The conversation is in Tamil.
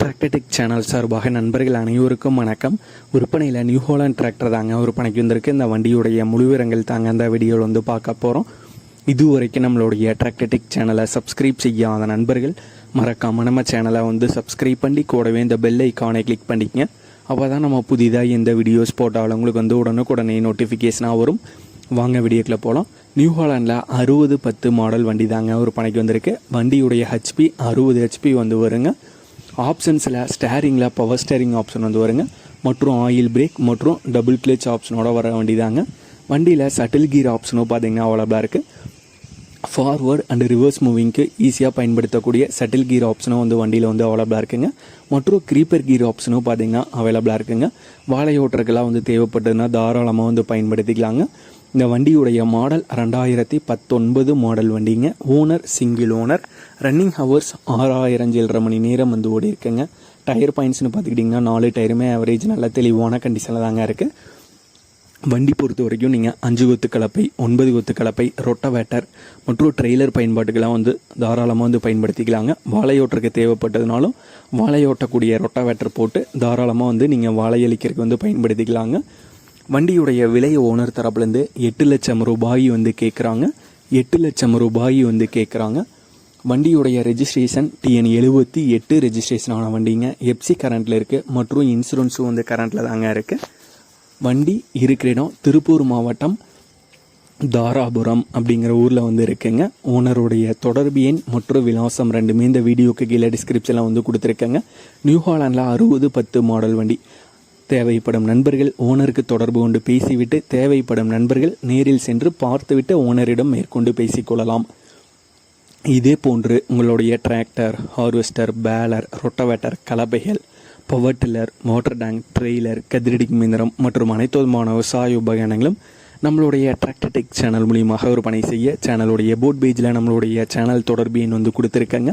டிராக்டர்டெக் சேனல் சார்பாக நண்பர்கள் அனைவருக்கும் வணக்கம். விற்பனையில் நியூ ஹோலாண்ட் டிராக்டர் தாங்க விற்பனைக்கு வந்திருக்கு. இந்த வண்டியுடைய முழுவிரங்கள் தாங்க அந்த வீடியோவில் வந்து பார்க்க போகிறோம் இதுவரைக்கும் நம்மளுடைய டிராக்டர்டெக் சேனலை சப்ஸ்கிரைப் செய்யாத நண்பர்கள் மறக்காமல் நம்ம சேனலை வந்து சப்ஸ்கிரைப் பண்ணி கூடவே இந்த பெல் ஐக்கானை கிளிக் பண்ணிக்கங்க. அப்போ தான் நம்ம புதிதாக எந்த வீடியோஸ் போட்டாலும் உங்களுக்கு வந்து உடனுக்குடனே நோட்டிஃபிகேஷனாக வரும். வாங்க வீடியோக்கில் போகலாம் நியூ ஹாலாண்டில் அறுபது பத்து மாடல் வண்டி தாங்க ஒரு பணிக்கு வந்திருக்கு. வண்டியுடைய ஹெச்பி அறுபது ஹெச்பி வந்து வருங்க. ஆப்ஷன்ஸில் ஸ்டேரிங்கில் பவர் ஸ்டேரிங் ஆப்ஷன் வந்து வருங்க. மற்றும் ஆயில் பிரேக் மற்றும் டபுள் கிளச் ஆப்ஷனோட வர வண்டிதாங்க வண்டியில் சட்டில் கீர் ஆப்ஷனும் பார்த்தீங்கன்னா அவைலபிளாக இருக்குது ஃபார்வர்ட் அண்ட் ரிவர்ஸ் மூவிங்க்கு ஈஸியாக பயன்படுத்தக்கூடிய சட்டில் கீர் ஆப்ஷனும் வந்து வண்டியில் வந்து அவைலபிளாக இருக்குங்க. மற்றும் க்ரீப்பர் கீர் ஆப்ஷனும் பார்த்தீங்கன்னா அவைலபிளாக இருக்குங்க. வாழை வந்து தேவைப்பட்டதுன்னா தாராளமாக வந்து பயன்படுத்திக்கலாங்க. இந்த வண்டியுடைய மாடல் ரெண்டாயிரத்தி பத்தொன்பது மாடல் வண்டிங்க. Owner single owner running hours ஆறாயிரம் ஏழரை மணி நேரம் வந்து ஓடி இருக்குங்க டயர் பாயிண்ட்ஸ்னு பார்த்துக்கிட்டிங்கன்னா நாலு டயருமே ஆவரேஜ் நல்ல தெளிவான கண்டிஷனில் தாங்க இருக்குது வண்டி பொறுத்த வரைக்கும் நீங்கள் அஞ்சு கொத்து கலப்பை ஒன்பது கொத்து கலப்பை ரொட்டவேட்டர் மற்றும் ட்ரெய்லர் பயன்பாட்டுக்கெல்லாம் வந்து தாராளமாக வந்து பயன்படுத்திக்கலாங்க. வாழையோட்டருக்கு தேவைப்பட்டதுனாலும் வாழையோட்டக்கூடிய ரொட்டவேட்டர் போட்டு தாராளமாக வந்து நீங்கள் வாழையளிக்கிறதுக்கு வந்து பயன்படுத்திக்கலாங்க. வண்டியுடைய விலை ஓனர் தரப்புலேருந்து எட்டு லட்சம் ரூபாய் வந்து கேட்குறாங்க எட்டு லட்சம் ரூபாய் வந்து கேட்குறாங்க வண்டியுடைய ரெஜிஸ்ட்ரேஷன் டிஎன் எழுபத்தி எட்டு ரெஜிஸ்ட்ரேஷன் ஆன வண்டிங்க. எப்சி கரண்டில் இருக்குது மற்றும் இன்சூரன்ஸும் வந்து கரண்ட்டில் தாங்க இருக்குது வண்டி இருக்கிற இடம் திருப்பூர் மாவட்டம் தாராபுரம் அப்படிங்கிற ஊரில் வந்து இருக்குங்க. ஓனருடைய தொடர்பு எண் மற்றும் விலாசம் ரெண்டுமே இந்த வீடியோக்கு கீழே டிஸ்கிரிப்ஷனில் வந்து கொடுத்துருக்கேங்க. நியூ ஹாலாண்டில் அறுபது பத்து மாடல் வண்டி. தேவைப்படும் நண்பர்கள் ஓனருக்கு தொடர்பு கொண்டு பேசிவிட்டு தேவைப்படும் நண்பர்கள் நேரில் சென்று பார்த்துவிட்டு ஓனரிடம் மேற்கொண்டு பேசிக்கொள்ளலாம். இதே போன்று உங்களுடைய tractor harvester baler rotavator கலப்பைகள் power tiller motor tank trailer கதிரடி இயந்திரம் மற்றும் அனைத்து விதமான விவசாய உபகரணங்களும் நம்மளுடைய டிராக்டர்டெக் சேனல் மூலியமாக விற்பனை செய்ய சேனலுடைய போட் பேஜில் நம்மளுடைய சேனல் தொடர்பு எண் வந்து கொடுத்துருக்காங்க.